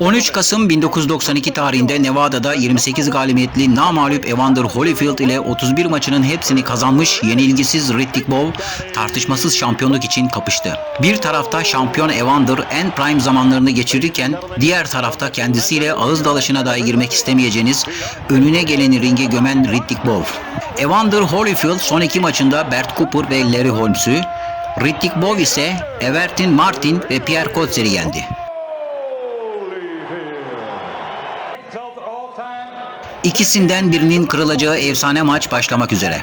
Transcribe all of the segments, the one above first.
13 Kasım 1992 tarihinde Nevada'da 28 galibiyetli namağlup Evander Holyfield ile 31 maçının hepsini kazanmış yenilgisiz Riddick Bowe tartışmasız şampiyonluk için kapıştı. Bir tarafta şampiyon Evander en prime zamanlarını geçirirken diğer tarafta kendisiyle ağız dalaşına dahi girmek istemeyeceğiniz önüne geleni ringe gömen Riddick Bowe. Evander Holyfield son iki maçında Bert Cooper ve Larry Holmes'ü, Riddick Bowe ise Everton Martin ve Pierre Cotzer'i yendi. İkisinden birinin kırılacağı efsane maç başlamak üzere.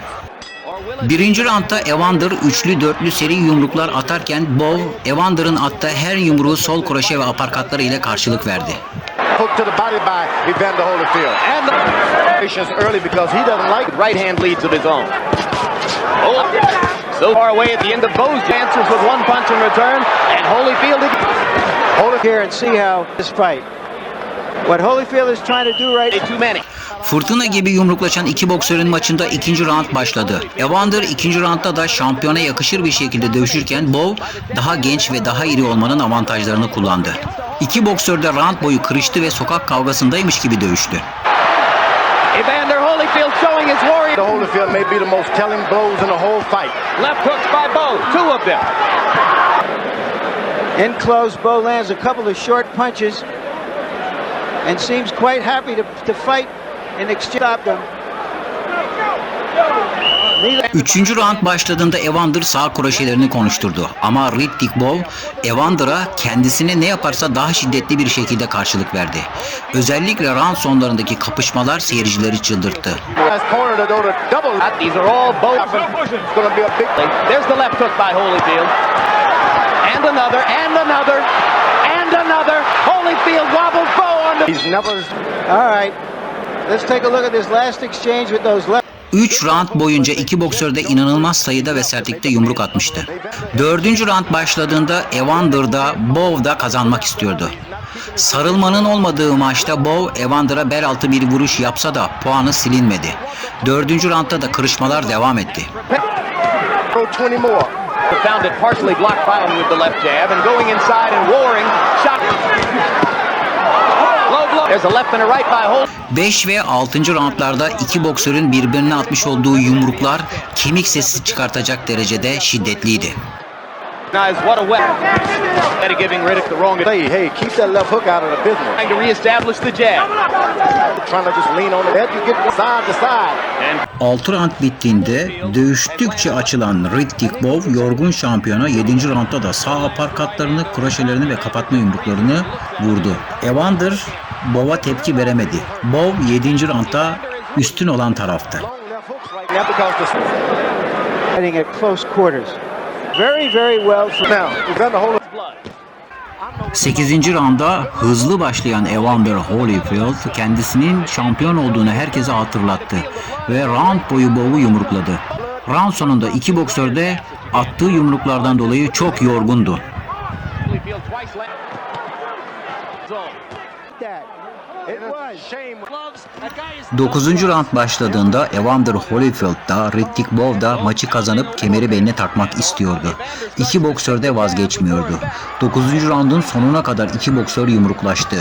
Birinci roundda Evander üçlü dörtlü seri yumruklar atarken Bow, Evander'ın attığı her yumruğu sol kroşe ve aparkatları ile karşılık verdi. Oh, so far away at the end of Bo's chances with one punch in return, and Holyfield. Hold it here and see how this fight. What Holyfield is trying to do right Too many. Fırtına gibi yumruklaşan iki boksörün maçında ikinci round başladı. Evander ikinci roundda da şampiyona yakışır bir şekilde dövüşürken Bow daha genç ve daha iri olmanın avantajlarını kullandı. İki boksör de round boyu kırıştı ve sokak kavgasındaymış gibi dövüştü. Evander Holyfield showing his warrior. the Holyfield may be the most telling blows in the whole fight. Left hooks by Bo, two of them. in close. Bo lands a couple of short punches and seems quite happy to, to fight and exchange stop them. Üçüncü round başladığında Evander sağ kroşelerini konuşturdu. Ama Riddick Bowe, Evander'a kendisine ne yaparsa daha şiddetli bir şekilde karşılık verdi. Özellikle round sonlarındaki kapışmalar seyircileri çıldırttı. And another, and another, and another. Holyfield the. He's never All right. Let's take a look at this last exchange with those left. 3 round boyunca iki boksör de inanılmaz sayıda ve sertlikte yumruk atmıştı. Dördüncü round başladığında Evander da Bow da kazanmak istiyordu. Sarılmanın olmadığı maçta Bow Evander'a bel altı bir vuruş yapsa da puanı silinmedi. Dördüncü roundda da kırışmalar devam etti. 5 ve 6. roundlarda iki boksörün birbirine atmış olduğu yumruklar kemik sesi çıkartacak derecede şiddetliydi. Guys, what a weapon. Instead of giving Riddick the wrong Hey, hey, keep that left hook out of the business. trying to reestablish the jab. Trying to just lean on the head. You get side to side. And 6 round bittiğinde dövüştükçe açılan Riddick Bowe yorgun şampiyona 7. roundda da sağ aparkatlarını, kroşelerini ve kapatma yumruklarını vurdu. Evander Bow'a tepki veremedi. Bow 7. roundda üstün olan taraftı. The. Very, very well. Now Evander Holyfield. blood. 8. rounda hızlı başlayan Evander Holyfield kendisinin şampiyon olduğunu herkese hatırlattı ve round boyu Bow'u yumrukladı. Round sonunda iki boksör de attığı yumruklardan dolayı çok yorgundu. Holyfield twice left. Zone. that. It was. Shame. Gloves. That guy is 9. round başladığında Evander Holyfield da Riddick Bowe da maçı kazanıp kemeri beline takmak istiyordu. İki boksör de vazgeçmiyordu. 9. roundun sonuna kadar iki boksör yumruklaştı.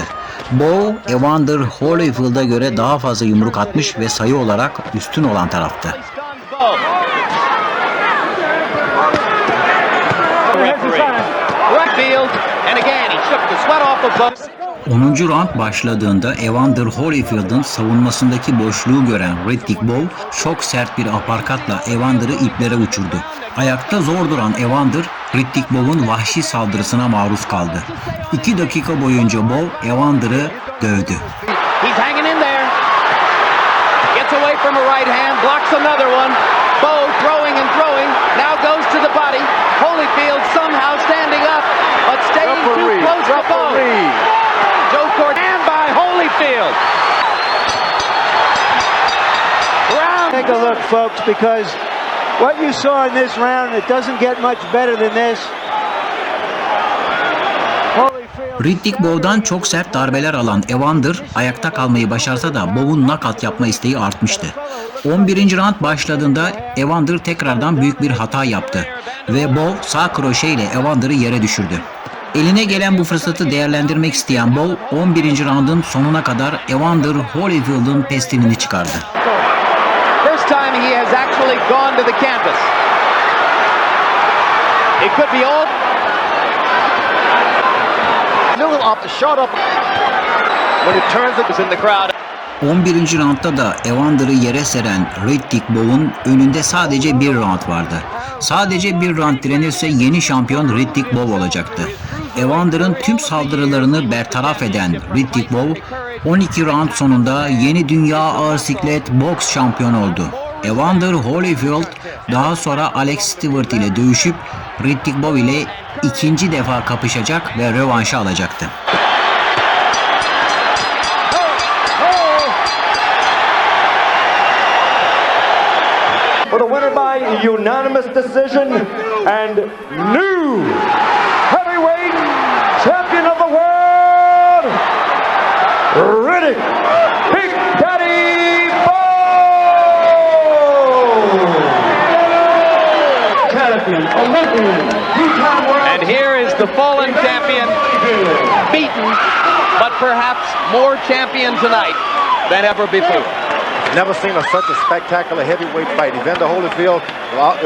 Bowe, Evander Holyfield'a göre daha fazla yumruk atmış ve sayı olarak üstün olan taraftı. field. And again, he shook the sweat off of Bo. 10. round başladığında Evander Holyfield'ın savunmasındaki boşluğu gören Riddick Bowe çok sert bir aparkatla Evander'ı iplere uçurdu. Ayakta zor duran Evander, Riddick Bowe'un vahşi saldırısına maruz kaldı. 2 dakika boyunca Bowe Evander'ı dövdü. Gets away from a right hand, blocks another one. Bo throwing and throwing. Now goes to the body. Holyfield somehow standing up, but staying too Referee. close to Bo. Referee. Joe Cord and by Holyfield. Round. Take a look, folks, because what you saw in this round, it doesn't get much better than this. Riddick Bow'dan çok sert darbeler alan Evander ayakta kalmayı başarsa da Bow'un knockout yapma isteği artmıştı. 11. round başladığında Evander tekrardan büyük bir hata yaptı ve Bow sağ kroşe ile Evander'ı yere düşürdü. Eline gelen bu fırsatı değerlendirmek isteyen Bow 11. roundun sonuna kadar Evander Holyfield'ın pestilini çıkardı. Time he has actually gone to the canvas. It could be all. Little up, short up. When it turns it, Is in the crowd. 11. roundda da Evander'ı yere seren Riddick Bow'un önünde sadece bir round vardı. Sadece bir round direnirse yeni şampiyon Riddick Bow olacaktı. Evander'ın tüm saldırılarını bertaraf eden Riddick Bow 12 round sonunda yeni dünya ağır siklet boks şampiyonu oldu. Evander Holyfield daha sonra Alex Stewart ile dövüşüp Riddick Bowe ile ikinci defa kapışacak ve rövanşı alacaktı. for the winner by unanimous decision and new Riddick Big Daddy Bowe! Champion, Olympian, two-time world And here is the fallen champion, beaten, but perhaps more champion tonight than ever before. never seen a, such a spectacular heavyweight fight. Evander Holyfield, well,